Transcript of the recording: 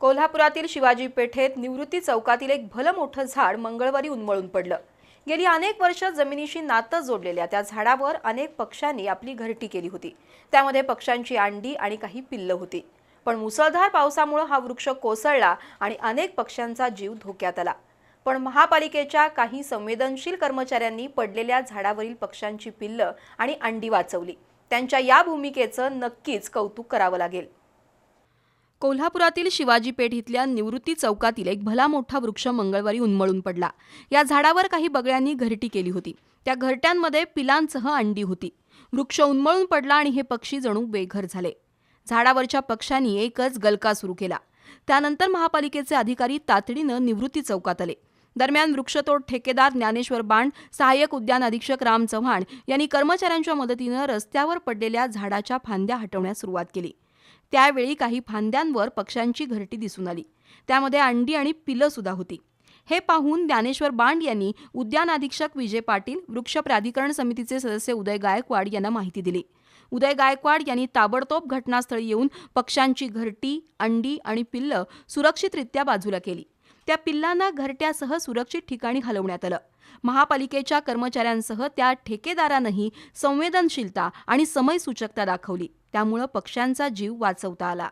कोल्हापुरातील शिवाजी पेठेत निवृत्ती चौकातील एक भलं मोठं झाड मंगळवारी उन्मळून पडलं. गेली अनेक वर्ष जमिनीशी नातं जोडलेल्या त्या झाडावर अनेक पक्ष्यांनी आपली घरटी केली होती. त्यामध्ये पक्ष्यांची अंडी आणि काही पिल्लं होती. पण मुसळधार पावसामुळे हा वृक्ष कोसळला आणि अनेक पक्ष्यांचा जीव धोक्यात आला. पण महापालिकेच्या काही संवेदनशील कर्मचाऱ्यांनी पडलेल्या झाडावरील पक्ष्यांची पिल्लं आणि अंडी वाचवली. त्यांच्या या भूमिकेचं नक्कीच कौतुक करावं लागेल. कोल्हापुरातील शिवाजी पेठ इथल्या निवृत्ती चौकातील एक भला मोठा वृक्ष मंगळवारी उन्मळून पडला. या झाडावर काही बगळ्यांनी घरटी केली होती. त्या घरट्यांमध्ये पिलांसह अंडी होती. वृक्ष उन्मळून पडला आणि हे पक्षी जणू बेघर झाले. झाडावरच्या पक्ष्यांनी एकच गलका सुरू केला. त्यानंतर महापालिकेचे अधिकारी तातडीनं निवृत्ती चौकात आले. दरम्यान वृक्षतोड ठेकेदार ज्ञानेश्वर बांड सहाय्यक उद्यान अधीक्षक राम चव्हाण यांनी कर्मचाऱ्यांच्या मदतीनं रस्त्यावर पडलेल्या झाडाच्या फांद्या हटवण्यास सुरुवात केली. त्यावेळी काही फांद्यांवर पक्ष्यांची घरटी दिसून आली. त्यामध्ये अंडी आणि पिलं सुद्धा होती. हे पाहून ज्ञानेश्वर बांड यांनी उद्यान अधीक्षक विजय पाटील वृक्ष प्राधिकरण समितीचे सदस्य उदय गायकवाड यांना माहिती दिली. उदय गायकवाड यांनी ताबडतोब घटनास्थळी येऊन पक्ष्यांची घरटी अंडी आणि पिल्लं सुरक्षितरित्या बाजूला केली. त्या पिल्लांना घरट्यासह सुरक्षित ठिकाणी हलवण्यात आलं. महापालिकेच्या कर्मचाऱ्यांसह त्या ठेकेदारानंही संवेदनशीलता आणि समयसूचकता दाखवली. त्यामुळं पक्ष्यांचा जीव वाचवता आला.